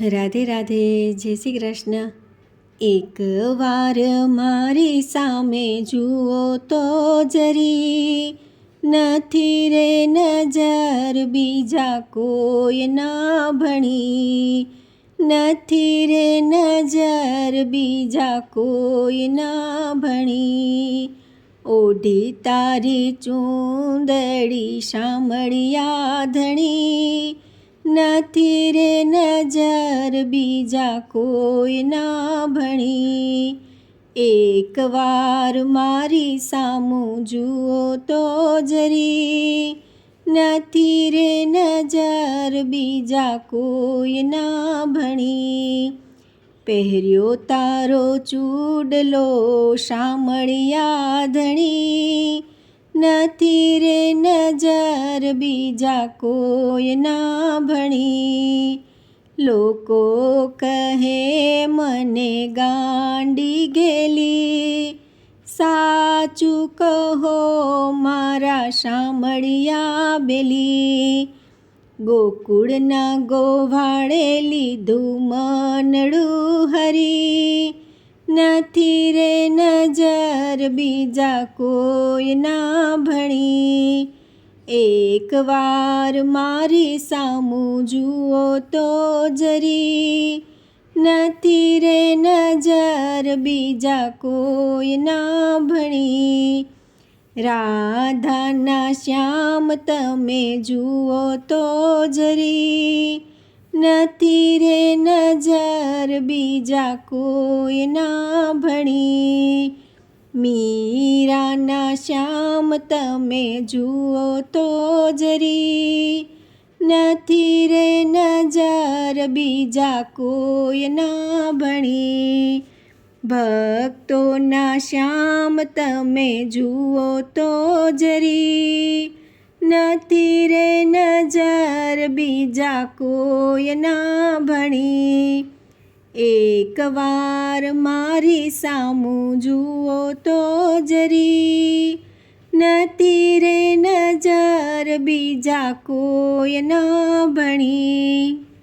રાધે રાધે, જય શ્રી કૃષ્ણ. એક વાર મારી સામે જુઓ તો જરી નથી રે નજર, બીજા કોઈ ના ભણી. નથી રે નજર, બીજા કોઈ ના ભણી. ઓઢી તારી ચૂંદડી શામળિયા ધણી. નથી રે નજર બીજા કોઈ ના ભણી. એકવાર મારી સામું જુઓ તો જરી. નથી રે નજર બીજા કોઈ ના ભણી. પહેર્યો તારો ચૂડલો શામળિયા ધણી. નથી રે નજર બીજા કોઈ ના ભણી. લોકો કહે, મને ગાંડી ગેલી. સાચું કહો, મારા શામળિયા બેલી. ગોકુળના ગોવાળે લીધું મનડું હરી. નથી રે નજર બીજા કોઈ ના ભણી. એકવાર મારી સામું જુઓ તો જરી. નથી રે નજર બીજા કોઈ ના ભણી. રાધાના શ્યામ તમે જુઓ તો જરી. નથી રે નજર બીજા કોઈ ના ભણી. મીરાના શ્યામ તમે જુઓ તો જરી. નથી રે નજર બીજા કોઈ ના ભણી. ભક્તોના શ્યામ તમે જુઓ તો જરી. નથી રે નજર બીજા કોઈ ના ભણી. એકવાર મારી સામું જુઓ તો જરી. નથી રે નજર બીજા કોઈ ના ભણી.